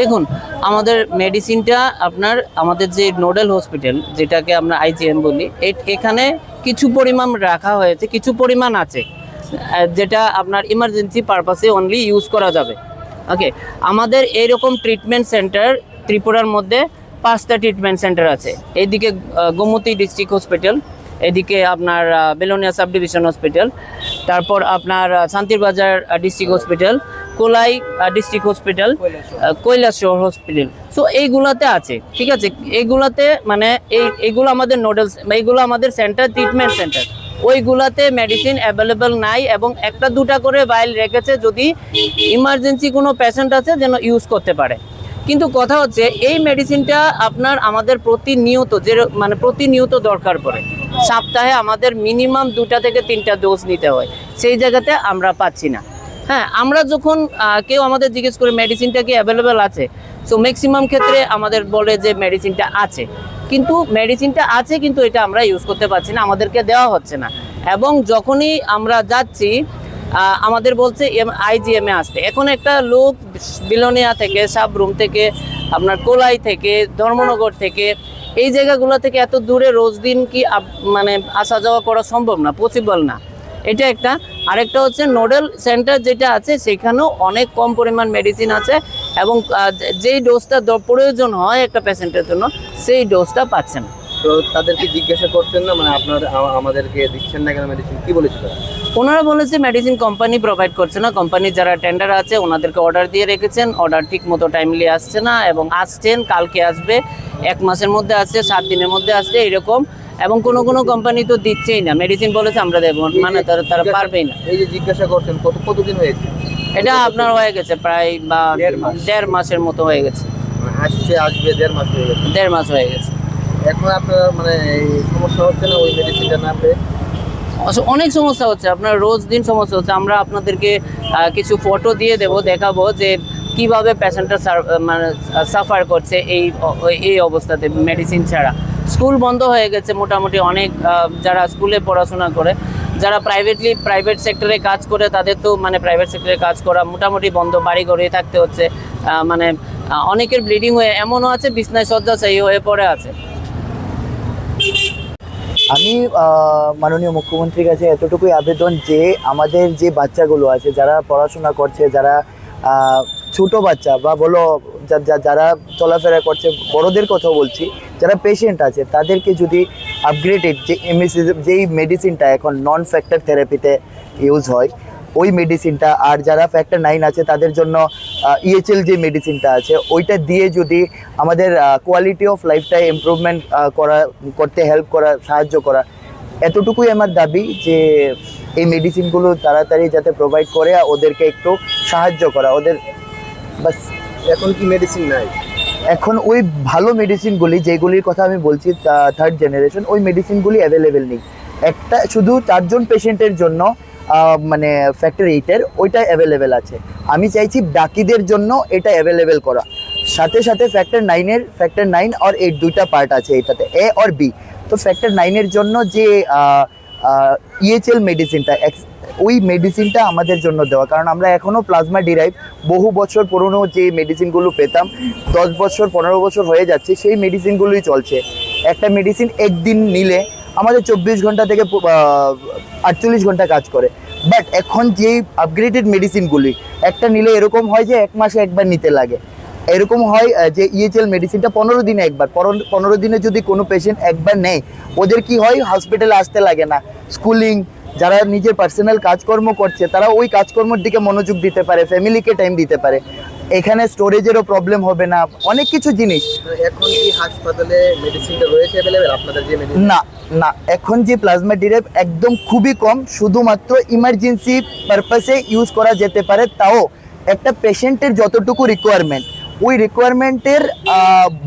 দেখুন আমাদের মেডিসিনটা আপনার আমাদের যে নোডাল হসপিটাল যেটাকে আমরা আইজিএম বলি এখানে কিছু পরিমাণ রাখা হয়েছে কিছু পরিমাণ আছে যেটা আপনার ইমার্জেন্সি পারপাসে অনলি ইউজ করা যাবে। ওকে আমাদের এইরকম ট্রিটমেন্ট সেন্টার ত্রিপুরার মধ্যে পাঁচটা ট্রিটমেন্ট সেন্টার আছে। এইদিকে আহ, গোমতী ডিস্ট্রিক্ট হসপিটাল এদিকে আপনার বেলোনিয়া সাব ডিভিশন হসপিটাল তারপর আপনার আহ, Shantirbazar district hospital Kulai district hospital Kailashahar hospital so এইগুলাতে আছে ঠিক আছে? এইগুলাতে মানে এই এইগুলো আমাদের নোডেলস এইগুলো আমাদের সেন্টার ট্রিটমেন্ট সেন্টার ওইগুলাতে মেডিসিন অ্যাভেলেবেল নাই এবং একটা দুটা করে বাইল রেখেছে যদি ইমার্জেন্সি কোনো পেশেন্ট আছে যেন ইউজ করতে পারে। কিন্তু কথা হচ্ছে, এই মেডিসিনটা আপনার আমাদের প্রতিনিয়ত যে মানে প্রতিনিয়ত দরকার পড়ে। সপ্তাহে আমাদের মিনিমাম দুটা থেকে তিনটা ডোজ নিতে হয়। সেই জায়গাতে আমরা পাচ্ছি না। হ্যাঁ আমরা যখন কেউ আমাদের জিজ্ঞেস করে মেডিসিনটা কি অ্যাভেলেবেল আছে? সো ম্যাক্সিমাম ক্ষেত্রে আমাদের বলে যে মেডিসিনটা আছে। কিন্তু মেডিসিনটা আছে, কিন্তু এটা আমরা ইউজ করতে পারছি না, আমাদেরকে দেওয়া হচ্ছে না। এবং যখনই আমরা যাচ্ছি আমাদের বলছে আইজিএম আসতে। এখন একটা লোক বিলোনিয়া থেকে, সাবরুম থেকে, আপনার কোলাই থেকে, ধর্মনগর থেকে, এই জায়গাগুলো থেকে এত দূরে রোজ দিন কি মানে আসা যাওয়া করা সম্ভব না? পসিবল না। এটা একটা। আরেকটা হচ্ছে নোডেল সেন্টার যেটা আছে, সেখানেও অনেক কম পরিমাণ মেডিসিন আছে এবং যেই ডোজটা প্রয়োজন হয় একটা পেশেন্টের জন্য, সেই ডোজটা পাচ্ছে না তো তাদেরকে জিজ্ঞাসা করছেন না মানে আপনার আমাদেরকে দিচ্ছেন না কেন মেডিসিন কি বলেছিল? ওনারা বলেছে মেডিসিন কোম্পানি প্রোভাইড করছে না। কোম্পানির যারা টেন্ডার আছে ওনাদেরকে অর্ডার দিয়ে রেখেছেন। অর্ডার ঠিক মতো টাইমলি আসছে না এবং আসছেন কালকে আসবে এক মাসের মধ্যে আসছে সাত দিনের মধ্যে আসছে এরকম এবং কোনো কোনো কোম্পানি তো দিচ্ছেই না। মেডিসিন বলেছে আমরা দেবো মানে তারা তারা পারবেই না। এই যে জিজ্ঞাসা করছেন কত কতদিন হয়েছে? এটা আপনার হয়ে গেছে প্রায় বা দেড় মাস। দেড় মাসের মতো হয়ে গেছে। মানে আসছে আসবে দেড় মাস হয়ে গেছে। দেড় মাস হয়ে গেছে। এখন আপনার মানে সমস্যা হচ্ছে না, ওই মেডিসিনটা না অস- অনেক সমস্যা হচ্ছে। আপনার রোজ দিন সমস্যা হচ্ছে। আমরা আপনাদেরকে কিছু ফটো দিয়ে দেব, দেখাবো যে কীভাবে পেশেন্টটা মানে সাফার করছে এই এই অবস্থাতে মেডিসিন ছাড়া। স্কুল বন্ধ হয়ে গেছে মোটামুটি অনেক যারা স্কুলে পড়াশোনা করে, যারা প্রাইভেটলি প্রাইভেট সেক্টরে কাজ করে, তাদের তো মানে প্রাইভেট সেক্টরে কাজ করা মোটামুটি বন্ধ বাড়ি ঘরে থাকতে হচ্ছে। মানে অনেকের ব্লিডিং হয়ে, এমনও আছে, বিছনায় শয্যা শয্যাশায়ী হয়ে পড়ে আছে। আমি মাননীয় মুখ্যমন্ত্রীর কাছে এতটুকুই আবেদন যে আমাদের যে বাচ্চাগুলো আছে, যারা পড়াশোনা করছে, যারা ছোট বাচ্চা বা বলো যারা চলাফেরা করছে, বড়দের কথা বলছি, যারা পেশেন্ট আছে, তাদেরকে যদি আপগ্রেডেড যে এমএসি যেই মেডিসিনটা এখন নন ফ্যাক্টর থেরাপিতে ইউজ হয় ওই মেডিসিনটা আর যারা ফ্যাক্টর নাইন আছে তাদের জন্য ইএচএল যে মেডিসিনটা আছে ওইটা দিয়ে যদি আমাদের কোয়ালিটি অফ লাইফটা ইমপ্রুভমেন্ট করা করতে হেল্প করা সাহায্য করা এতটুকুই আমার দাবি যে এই মেডিসিনগুলো তাড়াতাড়ি যাতে প্রোভাইড করে ওদেরকে একটু সাহায্য করা ওদের বাস। এখন কি মেডিসিন নাই? এখন ওই ভালো মেডিসিনগুলি যেগুলির কথা আমি বলছি থার্ড জেনারেশন ওই মেডিসিনগুলি অ্যাভেলেবেল নেই। একটা শুধু চারজন পেশেন্টের জন্য মানে ফ্যাক্টরি এইটের ওইটা অ্যাভেলেবেল আছে। আমি চাইছি বাকিদের জন্য এটা অ্যাভেলেবেল করা। সাথে সাথে ফ্যাক্টর নাইনের ফ্যাক্টর নাইন আর এইট দুইটা পার্ট আছে এটাতে এ আর বি তো ফ্যাক্টর নাইনের জন্য যে ইএচএল মেডিসিনটা ওই মেডিসিনটা আমাদের জন্য দেওয়া। কারণ আমরা এখনও প্লাজমা ডিরাইভ বহু বছর পুরনো যে মেডিসিনগুলো পেতাম, দশ বছর, পনেরো বছর হয়ে যাচ্ছে, সেই মেডিসিনগুলোই চলছে। একটা মেডিসিন একদিন নিলে আমাদের চব্বিশ ঘণ্টা থেকে আটচল্লিশ ঘণ্টা কাজ করে। বাট এখন যেই আপগ্রেডেড মেডিসিনগুলি একটা নিলে এরকম হয় যে এক মাসে একবার নিতে লাগে। এরকম হয় যে E ইএচএল মেডিসিনটা পনেরো দিনে একবার পনেরো দিনে যদি কোনো পেশেন্ট একবার নেয়, ওদের কি হয় হসপিটালে আসতে লাগে না। স্কুলিং যারা নিজের পার্সোনাল কাজকর্ম করছে, তারা ওই কাজকর্মের দিকে মনোযোগ দিতে পারে ফ্যামিলিকে টাইম দিতে পারে। এখানে স্টোরেজেরও প্রবলেম হবে না। অনেক কিছু জিনিস। এখন কি হাসপাতালে মেডিসিনটা রয়েছে অ্যাভেলেবেল আপনাদের যে মেডিসিন না না। এখন যে প্লাজমা ডিরেপ একদম খুবই কম শুধুমাত্র ইমার্জেন্সি পারপাসে ইউজ করা যেতে পারে। তাও একটা পেশেন্টের যতটুকু রিকোয়ারমেন্ট ওই রিকোয়ারমেন্টের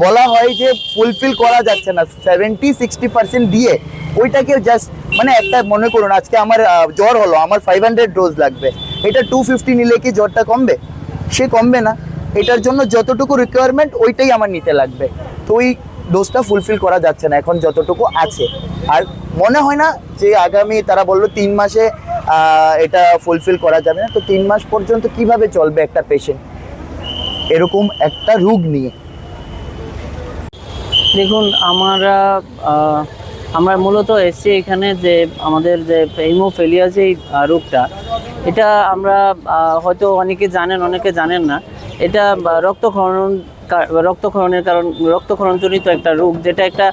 বলা হয় যে ফুলফিল করা যাচ্ছে না। সেভেন্টি সিক্সটি পার্সেন্ট দিয়ে ওইটাকে জাস্ট মানে একটা মনে করুন আজকে আমার জ্বর হলো আমার ফাইভ হান্ড্রেড ডোজ লাগবে। এটা টু ফিফটি নিলে কি জ্বরটা কমবে? সে কমবে না। এটার জন্য যতটুকু রিকোয়ারমেন্ট ওইটাই আমার নিতে লাগবে। তো ওই ডোজটা ফুলফিল করা যাচ্ছে না, এখন যতটুকু আছে। আর মনে হয় না যে আগামী তারা বলল তিন মাসে এটা ফুলফিল করা যাবে না। তো তিন মাস পর্যন্ত কীভাবে চলবে একটা পেশেন্ট এরকম একটা রোগ নিয়ে। দেখুন, আমরা আমরা মূলত এসছি এখানে যে আমাদের যে হিমোফেলিয়া যে রোগটা এটা আমরা হয়তো অনেকে জানেন অনেকে জানেন না। এটা রক্তক্ষরণ রক্তক্ষরণের কারণ রক্তক্ষরণজনিত একটা রোগ যেটা একটা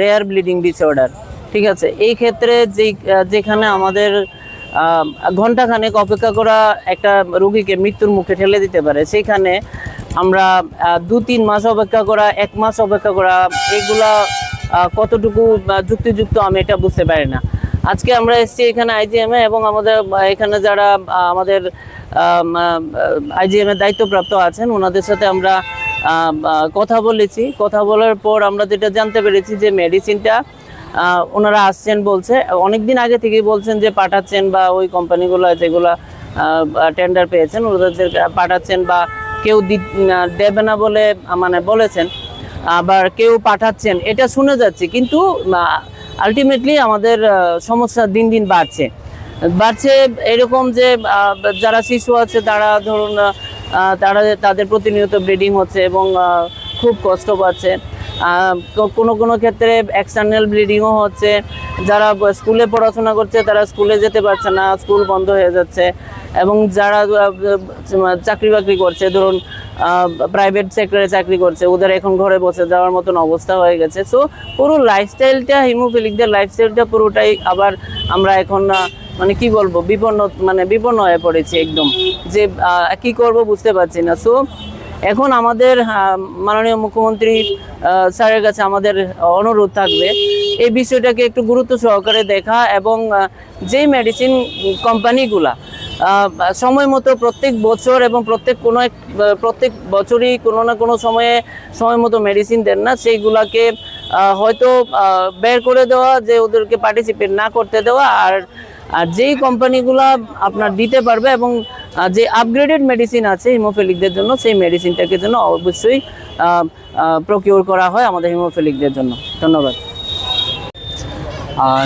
রেয়ার ব্লিডিং ডিসঅর্ডার ঠিক আছে? এই ক্ষেত্রে আহ, যেখানে আমাদের ঘন্টাখানেক অপেক্ষা করা একটা রোগীকে মৃত্যুর মুখে ঠেলে দিতে পারে সেখানে আমরা দু তিন মাস অপেক্ষা করা এক মাস অপেক্ষা করা এগুলা কতটুকু যুক্তিযুক্ত আমি এটা বুঝতে পারি না। আজকে আমরা এসেছি এখানে আইজিএম এবং আমাদের এখানে যারা আমাদের আইজিএম এর দায়িত্বপ্রাপ্ত আছেন, ওনাদের সাথে আমরা কথা বলেছি। কথা বলার পর আমরা যেটা জানতে পেরেছি যে মেডিসিনটা ওনারা আসছেন বলছে অনেক দিন আগে থেকেই বলছেন যে পাঠাচ্ছেন বা ওই কোম্পানিগুলো যেগুলো টেন্ডার পেয়েছেন ওদের পাঠাচ্ছেন বা কেউ দেবে না বলে মানে বলেছেন। আবার কেউ পাঠাচ্ছেন, এটা শুনে যাচ্ছে। কিন্তু আলটিমেটলি আমাদের সমস্যা দিন দিন বাড়ছে। বাড়ছে এরকম যে যারা শিশু আছে, তারা ধরুন তারা তাদের প্রতিনিয়ত ব্লিডিং হচ্ছে এবং খুব কষ্ট পাচ্ছে। কোনো কোনো ক্ষেত্রে এক্সটার্নাল ব্লিডিংও হচ্ছে। যারা স্কুলে পড়াশোনা করছে, তারা স্কুলে যেতে পারছে না, স্কুল বন্ধ হয়ে যাচ্ছে। এবং যারা চাকরি বাকরি করছে, ধরুন প্রাইভেট সেক্টরে চাকরি করছে, ওদের এখন ঘরে বসে যাওয়ার মতন অবস্থা হয়ে গেছে। সো পুরো লাইফস্টাইলটা হিমোফিলিকদের লাইফস্টাইলটা পুরোটাই আবার আমরা এখন মানে কি বলব, বিপন্ন মানে বিপন্ন হয়ে পড়েছি একদম। যে কি করব বুঝতে পারছি না। সো এখন আমাদের মাননীয় মুখ্যমন্ত্রী স্যারের কাছে আমাদের অনুরোধ থাকবে, এই বিষয়টাকে একটু গুরুত্ব সহকারে দেখা এবং যেই মেডিসিন কোম্পানিগুলা সময় মতো প্রত্যেক বছর এবং প্রত্যেক কোনো এক প্রত্যেক বছরই কোনো না কোনো সময়ে সময় মতো মেডিসিন দেন না। সেইগুলাকে হয়তো বের করে দেওয়া, যে ওদেরকে পার্টিসিপেট না করতে দেওয়া, আর আর যেই কোম্পানিগুলো আপনার দিতে পারবে এবং যে আপগ্রেডেড মেডিসিন আছে হিমোফিলিকদের জন্য, সেই মেডিসিনটাকে জন্য অবশ্যই প্রকিউর করা হয় আমাদের হিমোফিলিকদের জন্য। ধন্যবাদ।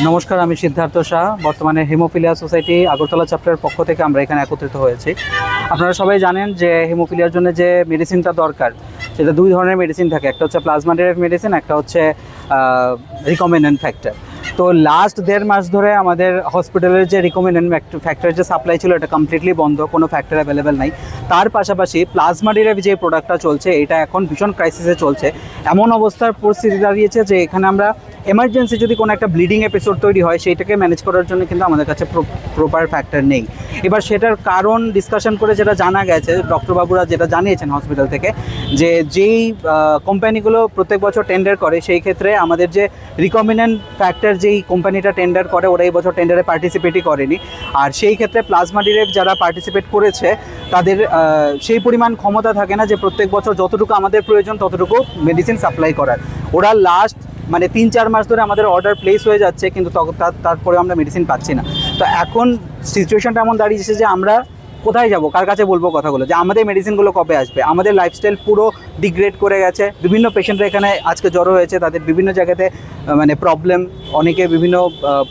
নমস্কার, আমি সিদ্ধার্থ শাহ। বর্তমানে হিমোফিলিয়া সোসাইটি আগরতলা চ্যাপ্টারের পক্ষ থেকে আমরা এখানে একত্রিত হয়েছি। আপনারা সবাই জানেন যে হিমোফিলিয়ার জন্য যে মেডিসিনটা দরকার, সেটা দুই ধরনের মেডিসিন থাকে। একটা হচ্ছে প্লাজমা ডেরিভ মেডিসিন একটা হচ্ছে রিকমেন্ডেন্ট ফ্যাক্টর তো লাস্ট দেড় মাস ধরে আমাদের হসপিটালের যে রিকমেন্ডেন্ট ফ্যাক্টরের যে সাপ্লাই ছিল, এটা কমপ্লিটলি বন্ধ, কোনো ফ্যাক্টর অ্যাভেলেবেল নাই। তার পাশাপাশি প্লাজমা ডেরিভ যে প্রোডাক্টটা চলছে, এটা এখন ভীষণ ক্রাইসিসে চলছে। এমন অবস্থার পরিস্থিতি দাঁড়িয়েছে যে এখানে আমরা এমার্জেন্সি যদি কোনো একটা ব্লিডিং এপিসোড তৈরি হয়, সেইটাকে ম্যানেজ করার জন্য কিন্তু আমাদের কাছে প্রপার ফ্যাক্টর নেই। এবার সেটার কারণ ডিসকাশন করে যেটা জানা গেছে ডক্টরবাবুরা যেটা জানিয়েছেন হসপিটাল থেকে, যে যেই কোম্পানিগুলো প্রত্যেক বছর টেন্ডার করে, সেই ক্ষেত্রে আমাদের যে রিকমেন্ডেন্ট ফ্যাক্টর যেই কোম্পানিটা টেন্ডার করে, ওরা এই বছর টেন্ডারে পার্টিসিপেটই করেনি। আর সেই ক্ষেত্রে প্লাজমা ডিরেভ যারা পার্টিসিপেট করেছে তাদের সেই পরিমাণ ক্ষমতা থাকে না যে প্রত্যেক বছর যতটুকু আমাদের প্রয়োজন ততটুকু মেডিসিন সাপ্লাই করার। ওরা লাস্ট মানে তিন চার মাস ধরে আমাদের অর্ডার প্লেস হয়ে যাচ্ছে, কিন্তু তারপরে আমরা মেডিসিন পাচ্ছি না। তো এখন সিচুয়েশনটা এমন দাঁড়িয়েছে যে আমরা কোথায় যাব? কার কাছে বলব কথাগুলো? যে আমাদের মেডিসিনগুলো কবে আসবে? আমাদের লাইফস্টাইল পুরো ডিগ্রেড করে গেছে। বিভিন্ন পেশেন্টরা এখানে আজকে জ্বর হয়েছে, তাদের বিভিন্ন জায়গাতে মানে প্রবলেম অনেকে বিভিন্ন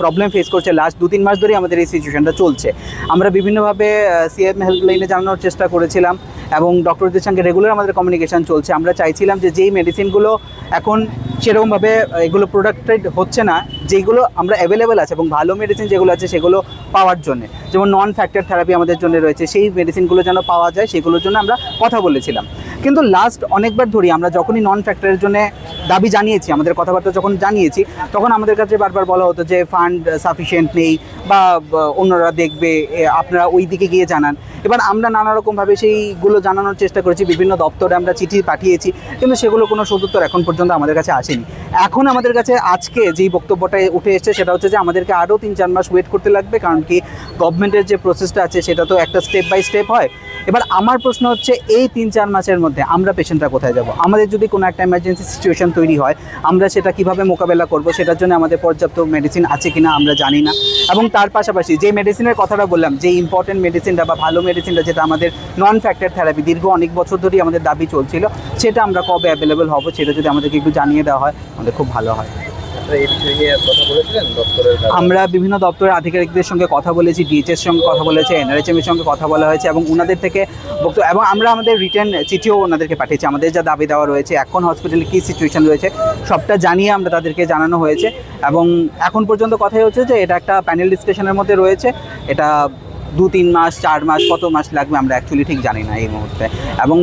প্রবলেম ফেস করছে। লাস্ট দু তিন মাস ধরেই আমাদের এই সিচুয়েশনটা চলছে। আমরা বিভিন্নভাবে সিএম হেল্পলাইনে জানানোর চেষ্টা করেছিলাম। এবং ডক্টরদের সঙ্গে রেগুলার আমাদের কমিউনিকেশান চলছে। আমরা চাইছিলাম যে যেই মেডিসিনগুলো এখন সেরকমভাবে এগুলো প্রোডাক্টেড হচ্ছে না যেগুলো আমরা অ্যাভেলেবেল আছে এবং ভালো মেডিসিন যেগুলো আছে সেগুলো পাওয়ার জন্য। যেমন নন ফ্যাক্টর থেরাপি আমাদের জন্য রয়েছে, সেই মেডিসিনগুলো যেন পাওয়া যায়, সেগুলোর জন্য আমরা কথা বলেছিলাম। কিন্তু লাস্ট অনেকবার ধরি, আমরা যখনই নন ফ্যাক্টরের জন্য দাবি জানিয়েছি, আমাদের কথাবার্তা যখন জানিয়েছি, তখন আমাদের কাছে বারবার বলা হতো যে ফান্ড সাফিসিয়েন্ট নেই বা অন্যরা দেখবে আপনারা ওই দিকে গিয়ে জানান। এবার আমরা নানা রকমভাবে সেইগুলো জানানোর চেষ্টা করেছি, বিভিন্ন দপ্তরে আমরা চিঠি পাঠিয়েছি, কিন্তু সেগুলো কোনো সদুত্তর এখন পর্যন্ত আমাদের কাছে আসেনি। এখন আমাদের কাছে আজকে যেই বক্তব্যটা উঠে এসেছে, সেটা হচ্ছে যে, আমাদেরকে আরও তিন চার মাস ওয়েট করতে লাগবে, কারণ কি গভর্নমেন্টের যে প্রসেসটা আছে, সেটা তো একটা স্টেপ বাই স্টেপ হয়। এবার আমার প্রশ্ন হচ্ছে, এই তিন চার মাসের মধ্যে আমরা পেশেন্টরা কোথায় যাব? আমাদের যদি কোনো একটা এমার্জেন্সি সিচুয়েশন তৈরি হয়, আমরা সেটা কীভাবে মোকাবেলা করব? সেটার জন্য আমাদের পর্যাপ্ত মেডিসিন আছে কিনা আমরা জানি না। এবং তার পাশাপাশি যে মেডিসিনের কথাটা বললাম, যে ইম্পর্টেন্ট মেডিসিনটা বা ভালো মেডিসিনটা যেটা আমাদের নন ফ্যাক্টর থেরাপি দীর্ঘ অনেক বছর ধরেই আমাদের দাবি চলছিল, সেটা আমরা কবে অ্যাভেলেবেল হব, সেটা যদি আমাদেরকে একটু জানিয়ে দেওয়া হয় আমাদের খুব ভালো হয়। আমরা বিভিন্ন দপ্তরের আধিকারিকদের সঙ্গে কথা বলেছি ডিএচএস সঙ্গে কথা বলেছি এনআরএচএম এর সঙ্গে কথা বলা হয়েছে এবং ওনাদের থেকে বক্তব্য এবং আমরা আমাদের রিটার্ন চিঠিও ওনাদেরকে পাঠিয়েছি। আমাদের যা দাবি দেওয়া রয়েছে, এখন হসপিটালে কী সিচুয়েশন রয়েছে, সবটা জানিয়ে আমরা তাদেরকে জানানো হয়েছে এবং এখন পর্যন্ত কথাই হচ্ছে যে এটা একটা প্যানেল ডিসকাশনের মধ্যে রয়েছে। এটা দু তিন মাস, চার মাস, কত মাস লাগবে আমরা অ্যাকচুয়ালি ঠিক জানি না এই মুহূর্তে। এবং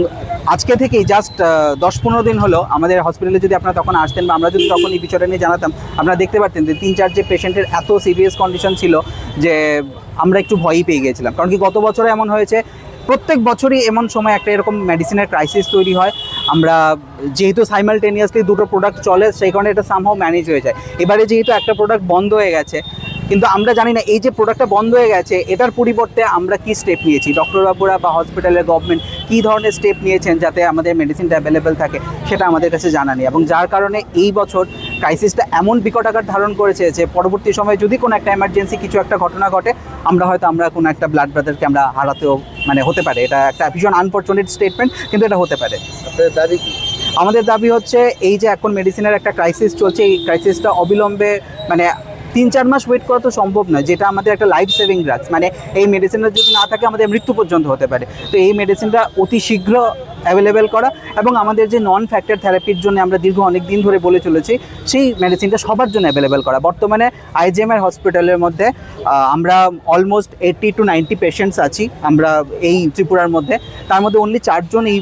আজকে থেকেই জাস্ট দশ পনেরো দিন হলো আমাদের হসপিটালে যদি আপনারা তখন আসতেন বা আমরা যদি তখন এই বিষয়টা নিয়ে জানাতাম, আপনারা দেখতে পারতেন যে তিন চার যে পেশেন্টের এত সিরিয়াস কন্ডিশন ছিল যে আমরা একটু ভয়ই পেয়ে গিয়েছিলাম। কারণ কি গত বছরে এমন হয়েছে, প্রত্যেক বছরই এমন সময় একটা এরকম মেডিসিনের ক্রাইসিস তৈরি হয়। আমরা যেহেতু সাইমালটেনিয়াসলি দুটো প্রোডাক্ট চলে, সেই কারণে এটা সামহাও ম্যানেজ হয়ে যায়। এবারে যেহেতু একটা প্রোডাক্ট বন্ধ হয়ে গেছে, কিন্তু আমরা জানি না এই যে প্রোডাক্টটা বন্ধ হয়ে গেছে, এটার পরিবর্তে আমরা কি স্টেপ নিয়েছি? ডক্টরবাবুরা বা হসপিটালের গভর্নমেন্ট কী ধরনের স্টেপ নিয়েছেন যাতে আমাদের মেডিসিনটা অ্যাভেলেবেল থাকে সেটা আমাদের কাছে জানা নেই। এবং যার কারণে এই বছর ক্রাইসিসটা এমন বিকট আকার ধারণ করেছে যে পরবর্তী সময়ে যদি কোনো একটা এমার্জেন্সি কিছু একটা ঘটনা ঘটে আমরা হয়তো আমরা কোনো একটা ব্লাড ব্রাদারকে আমরা হারাতেও মানে হতে পারে। এটা একটা ভীষণ আনফর্চুনেট স্টেটমেন্ট কিন্তু এটা হতে পারে। আপনাদের দাবি কি? আমাদের দাবি হচ্ছে এই যে এখন মেডিসিনের একটা ক্রাইসিস চলছে এই ক্রাইসিসটা অবিলম্বে মানে তিন চার মাস ওয়েট করা তো সম্ভব নয়, যেটা আমাদের একটা লাইফ সেভিং ড্রাগস মানে এই মেডিসিনটা যদি না থাকে আমাদের মৃত্যু পর্যন্ত হতে পারে। তো এই মেডিসিনটা অতি শীঘ্র অ্যাভেলেবেল করা এবং আমাদের যে নন ফ্যাক্টর থেরাপির জন্য আমরা দীর্ঘ অনেক দিন ধরে বলে চলেছি, সেই মেডিসিনটা সবার জন্য অ্যাভেলেবেল করা। বর্তমানে আইজিএমআর হসপিটালের মধ্যে আমরা almost eighty two ninety patients আছি, আমরা এই ত্রিপুরার মধ্যে। তার মধ্যে অনলি চারজন এই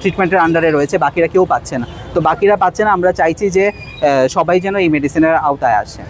ট্রিটমেন্টের আন্ডারে রয়েছে, বাকিরা কেউ পাচ্ছে না। তো বাকিরা পাচ্ছে না, আমরা চাইছি যে সবাই যেন এই মেডিসিনের আওতায় আসে।